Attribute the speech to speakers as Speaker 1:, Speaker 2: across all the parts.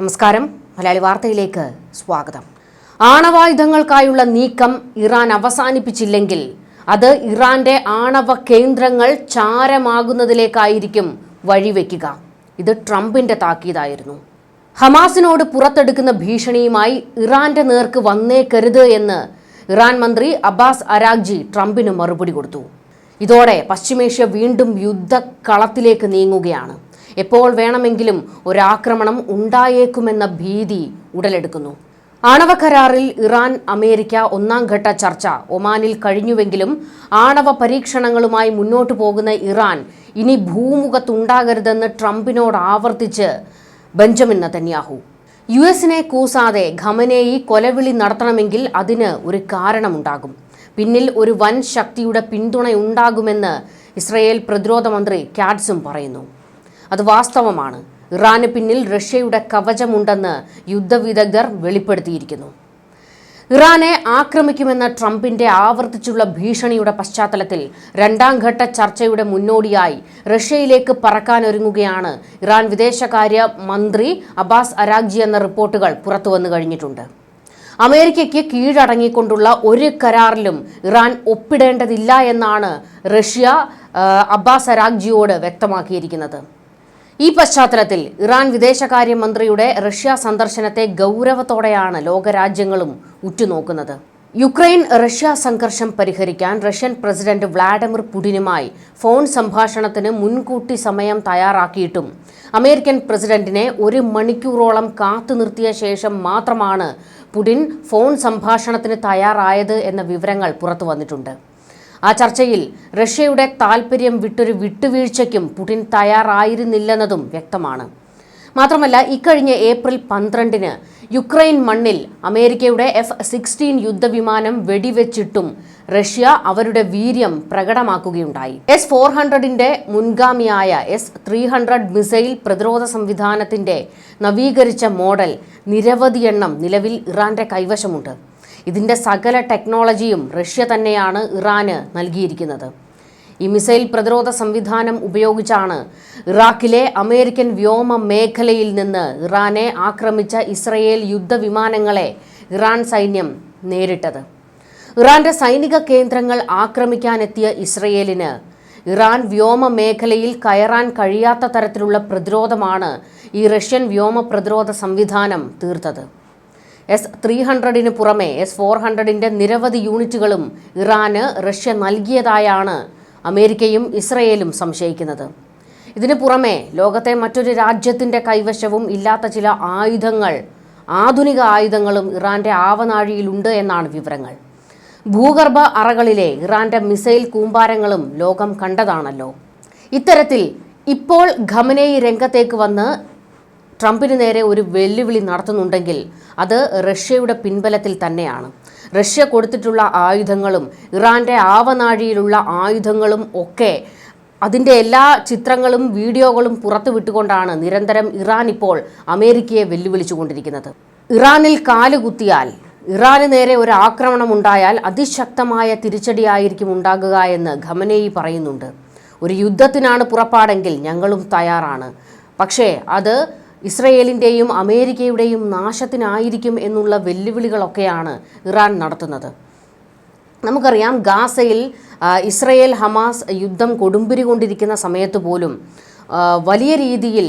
Speaker 1: നമസ്കാരം. മലയാളി വാർത്തയിലേക്ക് സ്വാഗതം. ആണവായുധങ്ങൾക്കായുള്ള നീക്കം ഇറാൻ അവസാനിപ്പിച്ചില്ലെങ്കിൽ അത് ഇറാന്റെ ആണവ കേന്ദ്രങ്ങൾ ചാരമാകുന്നതിലേക്കായിരിക്കും വഴിവെക്കുക. ഇത് ട്രംപിന്റെ താക്കീതായിരുന്നു. ഹമാസിനോട് പുറത്തെടുക്കുന്ന ഭീഷണിയുമായി ഇറാന്റെ നേർക്ക് വന്നേക്കരുത് എന്ന് ഇറാൻ മന്ത്രി അബ്ബാസ് അരാഗ്ജി ട്രംപിന് മറുപടി കൊടുത്തു. ഇതോടെ പശ്ചിമേഷ്യ വീണ്ടും യുദ്ധക്കളത്തിലേക്ക് നീങ്ങുകയാണ്. എപ്പോൾ വേണമെങ്കിലും ഒരാക്രമണം ഉണ്ടായേക്കുമെന്ന ഭീതി ഉടലെടുക്കുന്നു. ആണവ കരാറിൽ ഇറാൻ അമേരിക്ക ഒന്നാം ഘട്ട ചർച്ച ഒമാനിൽ കഴിഞ്ഞുവെങ്കിലും ആണവ പരീക്ഷണങ്ങളുമായി മുന്നോട്ടു പോകുന്ന ഇറാൻ ഇനി ഭൂമുഖത്തുണ്ടാകരുതെന്ന് ട്രംപിനോട് ആവർത്തിച്ച് ബെഞ്ചമിൻ നതന്യാഹു. യു എസിനെ കൂസാതെ ഖമനേയി കൊലവിളി നടത്തണമെങ്കിൽ അതിന് ഒരു കാരണമുണ്ടാകും. പിന്നിൽ ഒരു വൻ ശക്തിയുടെ പിന്തുണയുണ്ടാകുമെന്ന് ഇസ്രയേൽ പ്രതിരോധ മന്ത്രി കാറ്റ്സും പറയുന്നു. അത് വാസ്തവമാണ്. ഇറാന് പിന്നിൽ റഷ്യയുടെ കവചമുണ്ടെന്ന് യുദ്ധവിദഗ്ധർ വെളിപ്പെടുത്തിയിരിക്കുന്നു. ഇറാനെ ആക്രമിക്കുമെന്ന ട്രംപിന്റെ ആവർത്തിച്ചുള്ള ഭീഷണിയുടെ പശ്ചാത്തലത്തിൽ രണ്ടാം ഘട്ട ചർച്ചയുടെ മുന്നോടിയായി റഷ്യയിലേക്ക് പറക്കാനൊരുങ്ങുകയാണ് ഇറാൻ വിദേശകാര്യ മന്ത്രി അബ്ബാസ് അരാഗ്ജി എന്ന റിപ്പോർട്ടുകൾ പുറത്തുവന്നു കഴിഞ്ഞിട്ടുണ്ട്. അമേരിക്കയ്ക്ക് കീഴടങ്ങിക്കൊണ്ടുള്ള ഒരു കരാറിലും ഇറാൻ ഒപ്പിടേണ്ടതില്ല എന്നാണ് റഷ്യ അബ്ബാസ് അരാഗ്ജിയോട് വ്യക്തമാക്കിയിരിക്കുന്നത്. ഈ പശ്ചാത്തലത്തിൽ ഇറാൻ വിദേശകാര്യമന്ത്രിയുടെ റഷ്യ സന്ദർശനത്തെ ഗൗരവത്തോടെയാണ് ലോകരാജ്യങ്ങളും ഉറ്റുനോക്കുന്നത്. യുക്രൈൻ റഷ്യ സംഘർഷം പരിഹരിക്കാൻ റഷ്യൻ പ്രസിഡന്റ് വ്ളാഡിമിർ പുടിനുമായി ഫോൺ സംഭാഷണത്തിന് മുൻകൂട്ടി സമയം തയ്യാറാക്കിയിട്ടും അമേരിക്കൻ പ്രസിഡന്റിനെ ഒരു മണിക്കൂറോളം കാത്തു നിർത്തിയ ശേഷം മാത്രമാണ് പുടിൻ ഫോൺ സംഭാഷണത്തിന് തയ്യാറായത് എന്ന വിവരങ്ങൾ പുറത്തു വന്നിട്ടുണ്ട് ആ ചർച്ചയിൽ റഷ്യയുടെ താൽപ്പര്യം വിട്ടൊരു വിട്ടുവീഴ്ചയ്ക്കും പുടിൻ തയ്യാറായിരുന്നില്ലെന്നതും വ്യക്തമാണ്. മാത്രമല്ല ഇക്കഴിഞ്ഞ ഏപ്രിൽ പന്ത്രണ്ടിന് യുക്രൈൻ മണ്ണിൽ അമേരിക്കയുടെ എഫ് സിക്സ്റ്റീൻ യുദ്ധവിമാനം വെടിവെച്ചിട്ടും റഷ്യ അവരുടെ വീര്യം പ്രകടമാക്കുകയുണ്ടായി. എസ് ഫോർ ഹൺഡ്രഡിന്റെ മുൻഗാമിയായ എസ് ത്രീ ഹൺഡ്രഡ് മിസൈൽ പ്രതിരോധ സംവിധാനത്തിന്റെ നവീകരിച്ച മോഡൽ നിരവധി എണ്ണം നിലവിൽ ഇറാന്റെ കൈവശമുണ്ട്. ഇതിന്റെ സകല ടെക്നോളജിയും റഷ്യ തന്നെയാണ് ഇറാന് നൽകിയിരിക്കുന്നത്. ഈ മിസൈൽ പ്രതിരോധ സംവിധാനം ഉപയോഗിച്ചാണ് ഇറാഖിലെ അമേരിക്കൻ വ്യോമ മേഖലയിൽ നിന്ന് ഇറാനെ ആക്രമിച്ച ഇസ്രയേൽ യുദ്ധവിമാനങ്ങളെ ഇറാൻ സൈന്യം നേരിട്ടത്. ഇറാന്റെ സൈനിക കേന്ദ്രങ്ങൾ ആക്രമിക്കാനെത്തിയ ഇസ്രയേലിന് ഇറാൻ വ്യോമ മേഖലയിൽ കയറാൻ കഴിയാത്ത തരത്തിലുള്ള പ്രതിരോധമാണ് ഈ റഷ്യൻ വ്യോമ പ്രതിരോധ സംവിധാനം തീർത്തത്. എസ് ത്രീ ഹൺഡ്രഡിന് പുറമെ എസ് ഫോർ ഹൺഡ്രഡിന്റെ നിരവധി യൂണിറ്റുകളും ഇറാന് റഷ്യ നൽകിയതായാണ് അമേരിക്കയും ഇസ്രയേലും സംശയിക്കുന്നത്. ഇതിനു പുറമെ ലോകത്തെ മറ്റൊരു രാജ്യത്തിന്റെ കൈവശവും ഇല്ലാത്ത ചില ആയുധങ്ങൾ ആധുനിക ആയുധങ്ങളും ഇറാന്റെ ആവനാഴിയിലുണ്ട് എന്നാണ് വിവരങ്ങൾ. ഭൂഗർഭ അറകളിലെ ഇറാന്റെ മിസൈൽ കൂമ്പാരങ്ങളും ലോകം കണ്ടതാണല്ലോ. ഇത്തരത്തിൽ ഇപ്പോൾ ഖമനേയി രംഗത്തേക്ക് വന്ന് ട്രംപിന് നേരെ ഒരു വെല്ലുവിളി നടത്തുന്നുണ്ടെങ്കിൽ അത് റഷ്യയുടെ പിൻബലത്തിൽ തന്നെയാണ്. റഷ്യ കൊടുത്തിട്ടുള്ള ആയുധങ്ങളും ഇറാന്റെ ആവനാഴിയിലുള്ള ആയുധങ്ങളും ഒക്കെ അതിന്റെ എല്ലാ ചിത്രങ്ങളും വീഡിയോകളും പുറത്തുവിട്ടുകൊണ്ടാണ് നിരന്തരം ഇറാൻ ഇപ്പോൾ അമേരിക്കയെ വെല്ലുവിളിച്ചുകൊണ്ടിരിക്കുന്നത്. ഇറാനിൽ കാലുകുത്തിയാൽ ഇറാന് നേരെ ഒരു ആക്രമണം ഉണ്ടായാൽ അതിശക്തമായ തിരിച്ചടിയായിരിക്കും ഉണ്ടാകുക എന്ന് ഖമനേയി പറയുന്നുണ്ട്. ഒരു യുദ്ധത്തിനാണ് പുറപ്പാടെങ്കിൽ ഞങ്ങളും തയ്യാറാണ്. പക്ഷേ അത് ഇസ്രയേലിന്റെയും അമേരിക്കയുടെയും നാശത്തിനായിരിക്കും എന്നുള്ള വെല്ലുവിളികളൊക്കെയാണ് ഇറാൻ നടത്തുന്നത്. നമുക്കറിയാം ഗാസയിൽ ഇസ്രയേൽ ഹമാസ് യുദ്ധം കൊടുമ്പിരി കൊണ്ടിരിക്കുന്ന സമയത്ത് പോലും വലിയ രീതിയിൽ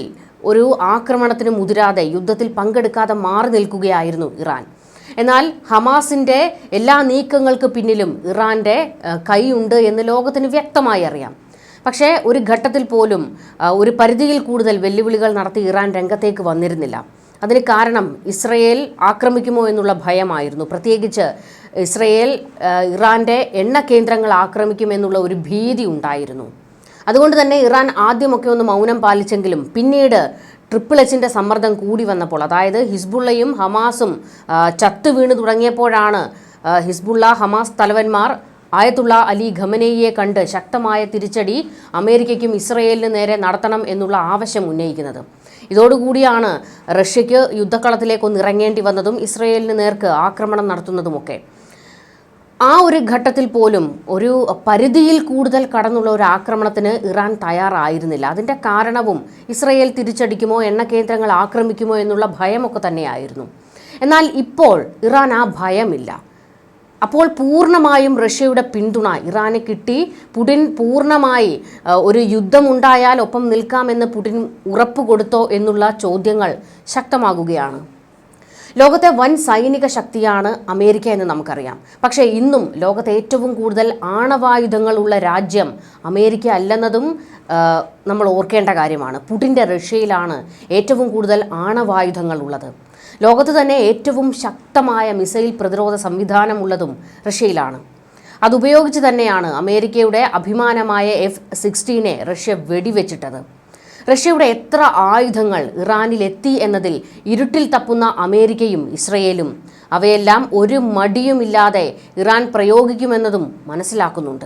Speaker 1: ഒരു ആക്രമണത്തിന് മുതിരാതെ യുദ്ധത്തിൽ പങ്കെടുക്കാതെ മാറി നിൽക്കുകയായിരുന്നു ഇറാൻ. എന്നാൽ ഹമാസിന്റെ എല്ലാ നീക്കങ്ങൾക്ക് പിന്നിലും ഇറാന്റെ കൈയുണ്ട് എന്ന് ലോകത്തിന് വ്യക്തമായി അറിയാം. പക്ഷേ ഒരു ഘട്ടത്തിൽ പോലും ഒരു പരിധിയിൽ കൂടുതൽ വെല്ലുവിളികൾ നടത്തി ഇറാൻ രംഗത്തേക്ക് വന്നിരുന്നില്ല. അതിന് കാരണം ഇസ്രയേൽ ആക്രമിക്കുമോ എന്നുള്ള ഭയമായിരുന്നു. പ്രത്യേകിച്ച് ഇസ്രയേൽ ഇറാന്റെ എണ്ണ കേന്ദ്രങ്ങൾ ആക്രമിക്കുമെന്നുള്ള ഒരു ഭീതി ഉണ്ടായിരുന്നു. അതുകൊണ്ട് തന്നെ ഇറാൻ ആദ്യമൊക്കെ ഒന്ന് മൗനം പാലിച്ചെങ്കിലും പിന്നീട് ട്രിപ്പിൾ എച്ചിന്റെ സമ്മർദ്ദം കൂടി വന്നപ്പോൾ അതായത് ഹിസ്ബുള്ളയും ഹമാസും ചത്തു വീണ് തുടങ്ങിയപ്പോഴാണ് ഹിസ്ബുള്ള ഹമാസ് തലവന്മാർ ആയത്തുള്ള അലി ഖമനേയിയെ കണ്ട് ശക്തമായ തിരിച്ചടി അമേരിക്കയ്ക്കും ഇസ്രയേലിന് നേരെ നടത്തണം എന്നുള്ള ആവശ്യം ഉന്നയിക്കുന്നത്. ഇതോടുകൂടിയാണ് റഷ്യയ്ക്ക് യുദ്ധക്കളത്തിലേക്കൊന്ന് ഇറങ്ങേണ്ടി വന്നതും ഇസ്രയേലിന് നേർക്ക് ആക്രമണം നടത്തുന്നതുമൊക്കെ. ആ ഒരു ഘട്ടത്തിൽ പോലും ഒരു പരിധിയിൽ കൂടുതൽ കടന്നുള്ള ഒരു ആക്രമണത്തിന് ഇറാൻ തയ്യാറായിരുന്നില്ല. അതിന്റെ കാരണവും ഇസ്രയേൽ തിരിച്ചടിക്കുമോ എണ്ണ കേന്ദ്രങ്ങൾ ആക്രമിക്കുമോ എന്നുള്ള ഭയമൊക്കെ തന്നെയായിരുന്നു. എന്നാൽ ഇപ്പോൾ ഇറാൻ ആ ഭയമില്ല. അപ്പോൾ പൂർണമായും റഷ്യയുടെ പിന്തുണ ഇറാന് കിട്ടി. പുടിൻ പൂർണമായി ഒരു യുദ്ധമുണ്ടായാൽ ഒപ്പം നിൽക്കാമെന്ന് പുടിൻ ഉറപ്പ് കൊടുത്തോ എന്നുള്ള ചോദ്യങ്ങൾ ശക്തമാകുകയാണ്. ലോകത്തെ വൻ സൈനിക ശക്തിയാണ് അമേരിക്ക എന്ന് നമുക്കറിയാം. പക്ഷേ ഇന്നും ലോകത്തെ ഏറ്റവും കൂടുതൽ ആണവായുധങ്ങളുള്ള രാജ്യം അമേരിക്ക അല്ലെന്നതും നമ്മൾ ഓർക്കേണ്ട കാര്യമാണ്. പുടിന്റെ റഷ്യയിലാണ് ഏറ്റവും കൂടുതൽ ആണവായുധങ്ങൾ ഉള്ളത്. ലോകത്ത് തന്നെ ഏറ്റവും ശക്തമായ മിസൈൽ പ്രതിരോധ സംവിധാനമുള്ളതും റഷ്യയിലാണ്. അതുപയോഗിച്ച് തന്നെയാണ് അമേരിക്കയുടെ അഭിമാനമായ എഫ് സിക്സ്റ്റീനെ റഷ്യ വെടിവെച്ചിട്ടത്. റഷ്യയുടെ എത്ര ആയുധങ്ങൾ ഇറാനിൽ എത്തി എന്നതിൽ ഇരുട്ടിൽ തപ്പുന്ന അമേരിക്കയും ഇസ്രയേലും. അവയെല്ലാം ഒരു മടിയുമില്ലാതെ ഇറാൻ പ്രയോഗിക്കുമെന്നതും മനസ്സിലാക്കുന്നുണ്ട്.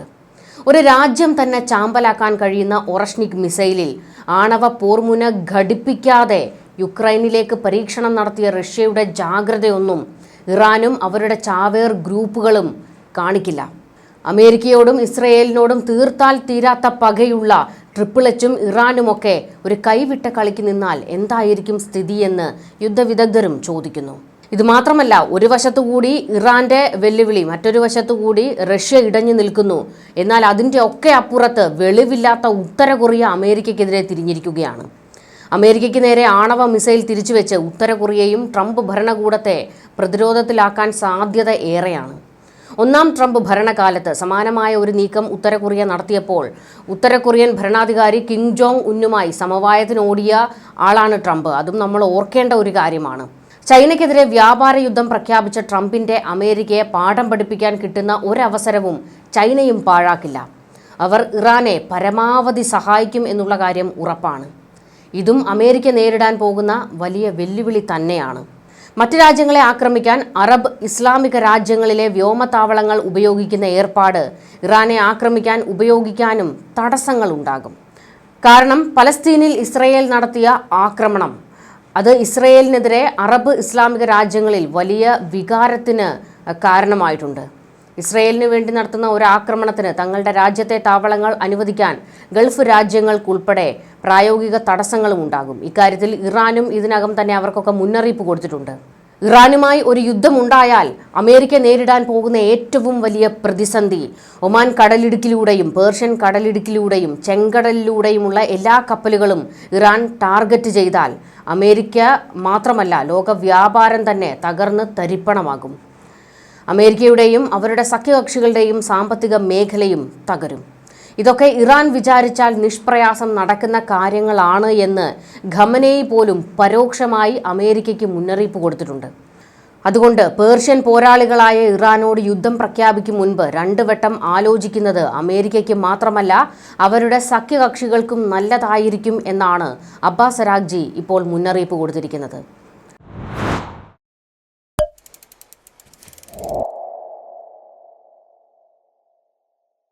Speaker 1: ഒരു രാജ്യം തന്നെ ചാമ്പലാക്കാൻ കഴിയുന്ന ഒറഷ്നിക് മിസൈലിൽ ആണവ പോർമുന ഘടിപ്പിക്കാതെ യുക്രൈനിലേക്ക് പരീക്ഷണം നടത്തിയ റഷ്യയുടെ ജാഗ്രതയൊന്നും ഇറാനും അവരുടെ ചാവേർ ഗ്രൂപ്പുകളും കാണിക്കില്ല. അമേരിക്കയോടും ഇസ്രയേലിനോടും തീർത്താൽ തീരാത്ത പകയുള്ള ട്രിപ്പിൾ എച്ചും ഇറാനുമൊക്കെ ഒരു കൈവിട്ട കളിക്ക് നിന്നാൽ എന്തായിരിക്കും സ്ഥിതിയെന്ന് യുദ്ധവിദഗ്ധരും ചോദിക്കുന്നു. ഇത് മാത്രമല്ല ഒരു വശത്തുകൂടി ഇറാന്റെ വെല്ലുവിളി മറ്റൊരു വശത്തുകൂടി റഷ്യ ഇടഞ്ഞു നിൽക്കുന്നു. എന്നാൽ അതിന്റെ ഒക്കെ അപ്പുറത്ത് വെളിവില്ലാത്ത ഉത്തര കൊറിയ അമേരിക്കയ്ക്കെതിരെ തിരിഞ്ഞിരിക്കുകയാണ്. അമേരിക്കയ്ക്ക് നേരെ ആണവ മിസൈൽ തിരിച്ചുവെച്ച് ഉത്തര കൊറിയയും ട്രംപ് ഭരണകൂടത്തെ പ്രതിരോധത്തിലാക്കാൻ സാധ്യത ഏറെയാണ്. ഒന്നാം ട്രംപ് ഭരണകാലത്ത് സമാനമായ ഒരു നീക്കം ഉത്തര കൊറിയ നടത്തിയപ്പോൾ ഉത്തര കൊറിയൻ ഭരണാധികാരി കിം ജോങ് ഉന്നുമായി സമവായത്തിനോടിയ ആളാണ് ട്രംപ്. അതും നമ്മൾ ഓർക്കേണ്ട ഒരു കാര്യമാണ്. ചൈനയ്ക്കെതിരെ വ്യാപാര യുദ്ധം പ്രഖ്യാപിച്ച ട്രംപിന്റെ അമേരിക്കയെ പാഠം പഠിപ്പിക്കാൻ കിട്ടുന്ന ഒരവസരവും ചൈനയും പാഴാക്കില്ല. അവർ ഇറാനെ പരമാവധി സഹായിക്കും എന്നുള്ള കാര്യം ഉറപ്പാണ്. ഇതും അമേരിക്ക നേരിടാൻ പോകുന്ന വലിയ വെല്ലുവിളി തന്നെയാണ്. മറ്റ് രാജ്യങ്ങളെ ആക്രമിക്കാൻ അറബ് ഇസ്ലാമിക രാജ്യങ്ങളിലെ വ്യോമതാവളങ്ങൾ ഉപയോഗിക്കുന്ന ഏർപ്പാട് ഇറാനെ ആക്രമിക്കാൻ ഉപയോഗിക്കാനും തടസ്സങ്ങളുണ്ടാകും കാരണം പലസ്തീനിൽ ഇസ്രയേൽ നടത്തിയ ആക്രമണം. അത് ഇസ്രയേലിനെതിരെ അറബ് ഇസ്ലാമിക രാജ്യങ്ങളിൽ വലിയ വികാരത്തിന് കാരണമായിട്ടുണ്ട്. ഇസ്രയേലിന് വേണ്ടി നടത്തുന്ന ഒരു ആക്രമണത്തിന് തങ്ങളുടെ രാജ്യത്തെ താവളങ്ങൾ അനുവദിക്കാൻ ഗൾഫ് രാജ്യങ്ങൾക്കുൾപ്പെടെ പ്രായോഗിക തടസ്സങ്ങളും ഉണ്ടാകും. ഇക്കാര്യത്തിൽ ഇറാനും ഇതിനകം തന്നെ അവർക്കൊക്കെ മുന്നറിയിപ്പ് കൊടുത്തിട്ടുണ്ട്. ഇറാനുമായി ഒരു യുദ്ധമുണ്ടായാൽ അമേരിക്ക നേരിടാൻ പോകുന്ന ഏറ്റവും വലിയ പ്രതിസന്ധി ഒമാൻ കടലിടുക്കിലൂടെയും പേർഷ്യൻ കടലിടുക്കിലൂടെയും ചെങ്കടലിലൂടെയുമുള്ള എല്ലാ കപ്പലുകളും ഇറാൻ ടാർഗറ്റ് ചെയ്താൽ അമേരിക്ക മാത്രമല്ല ലോക വ്യാപാരം തന്നെ തകർന്ന് തരിപ്പണമാകും. അമേരിക്കയുടെയും അവരുടെ സഖ്യകക്ഷികളുടെയും സാമ്പത്തിക മേഖലയും തകരും. ഇതൊക്കെ ഇറാൻ വിചാരിച്ചാൽ നിഷ്പ്രയാസം നടക്കുന്ന കാര്യങ്ങളാണ് എന്ന് ഖമനേയി പോലും പരോക്ഷമായി അമേരിക്കയ്ക്ക് മുന്നറിയിപ്പ് കൊടുത്തിട്ടുണ്ട്. അതുകൊണ്ട് പേർഷ്യൻ പോരാളികളായ ഇറാനോട് യുദ്ധം പ്രഖ്യാപിക്കും മുൻപ് രണ്ട് വട്ടം ആലോചിക്കുന്നത് അമേരിക്കയ്ക്ക് മാത്രമല്ല അവരുടെ സഖ്യകക്ഷികൾക്കും നല്ലതായിരിക്കും എന്നാണ് അബ്ബാസ് സരാഗ്ജി ഇപ്പോൾ മുന്നറിയിപ്പ് കൊടുത്തിരിക്കുന്നത്.